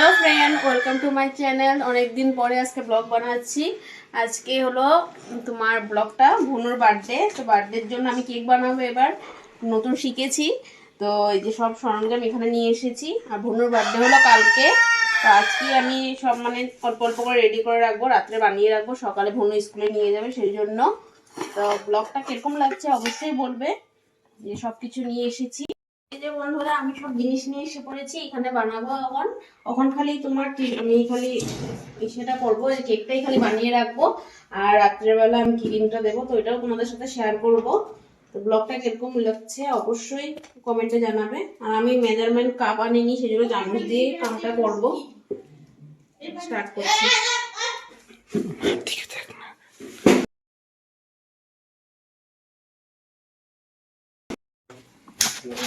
Hello friend, welcome to my channel. অনেকদিন পরে আজকে ব্লগ বানাচ্ছি। আজকে হলো তোমার ব্লগটা ভুনুর বার্থডে তো বার্থডের জন্য আমি কেক বানাবো এবার। নতুন শিখেছি, তো এই যে সব সরঞ্জাম এখানে নিয়ে এসেছি। আর ভুনুর বার্থডে হলো কালকে। তো আজকে আমি সব মানে অল্প অল্প করে রেডি করে রাখব, রাত্রে বানিয়ে রাখব। সকালে ভুনু স্কুলে নিয়ে যাবে সেই জন্য। তো ব্লগটা কীরকম লাগছে অবশ্যই বলবে। যে সব কিছু নিয়ে এসেছি। যে বন্ধুরা, আমি সব জিনিস নিয়ে এসে পড়েছি, এখানে বানাবো এখন। এখন খালি তোমার আমি খালি সেটা করব, এই কেকটাই খালি বানিয়ে রাখব। আর রাত্রেবেলা আমি ক্রিমটা দেবো, তো এটাও তোমাদের সাথে শেয়ার করব। তো ব্লগটা কীরকম লাগছে অবশ্যই কমেন্টে জানাবে। আর আমি মেজারমেন্ট কাপ আনিনি সেই জন্য চামচ দিয়ে কামটা করব। স্টার্ট করছি।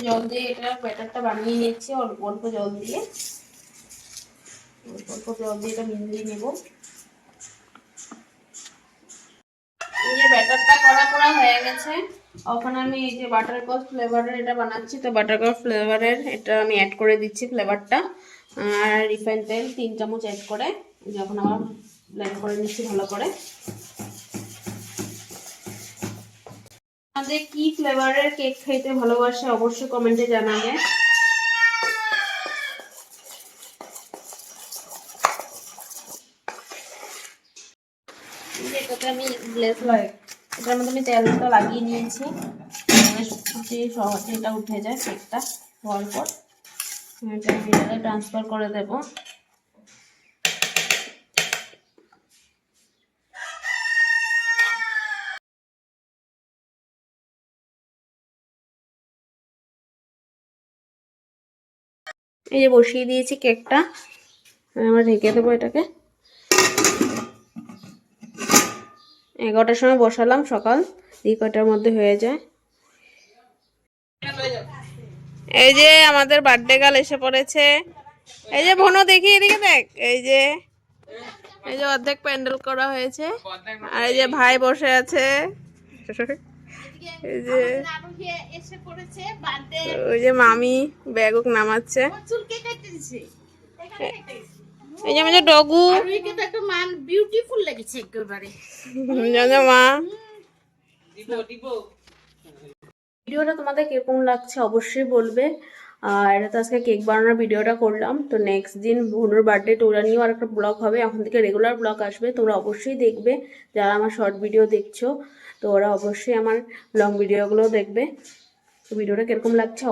জল দিয়ে এটা ব্যাটারটা বানিয়ে নিচ্ছি অল্প অল্প জল দিয়ে। অল্প অল্প জল দিয়ে এটা মিলিয়ে নেব। এই যে ব্যাটারটা হয়ে গেছে। আমি এই যে ফ্লেভারের এটা বানাচ্ছি। তো ফ্লেভারের এটা আমি অ্যাড করে দিচ্ছি ফ্লেভারটা আর রিফাইন তেল তিন চামচ অ্যাড করে, যখন করে নিচ্ছি ভালো করে। আপনাদের কি ফ্লেভারের কেক খাইতে ভালোবাসে অবশ্যই কমেন্টে জানাবে। এটাতে আমি গ্লেস লাগে এটার মধ্যে আমি তেলটা লাগিয়ে নিয়েছি। খুবই সহজে এটা উঠে যায় কেকটা হওয়ার পর। এটা ট্রান্সফার করে দেবো। এই যে বসিয়ে দিয়েছি কেকটা। আমরা ঢেকে দেবো এটাকে। এগারোটার সময় বসালাম সকাল এই কটার মধ্যে হয়ে যায়। এই যে আমাদের বার্থডে গাল এসে পড়েছে। এই যে ভনো, দেখি এদিকে দেখ। এই যে এই যে অর্ধেক প্যান্ডেল করা হয়েছে। আর এই যে ভাই বসে আছে। এই যে এসে পড়েছে বার্থডে ওই যে মামি ব্যাগ নামাচ্ছে। চুলকে কেটে দিছে? এই যে আমার ডগু। মান বিউটিফুল লেগেছে একেবারে। জানো মা। ভিডিওটা তোমাদের কীরকম লাগছে অবশ্যই বলবে। আর তো আজকে কেক বানানোর ভিডিওটা করলাম। তো নেক্সট দিন ভুনুর বার্থডে টোরা নিয়েও আর একটা ব্লগ হবে। এখন থেকে রেগুলার ব্লগ আসবে। তোমরা অবশ্যই দেখবে। যারা আমার শর্ট ভিডিও দেখছ, তো ওরা অবশ্যই আমার লং ভিডিওগুলো দেখবে। ভিডিওটা কীরকম লাগছে?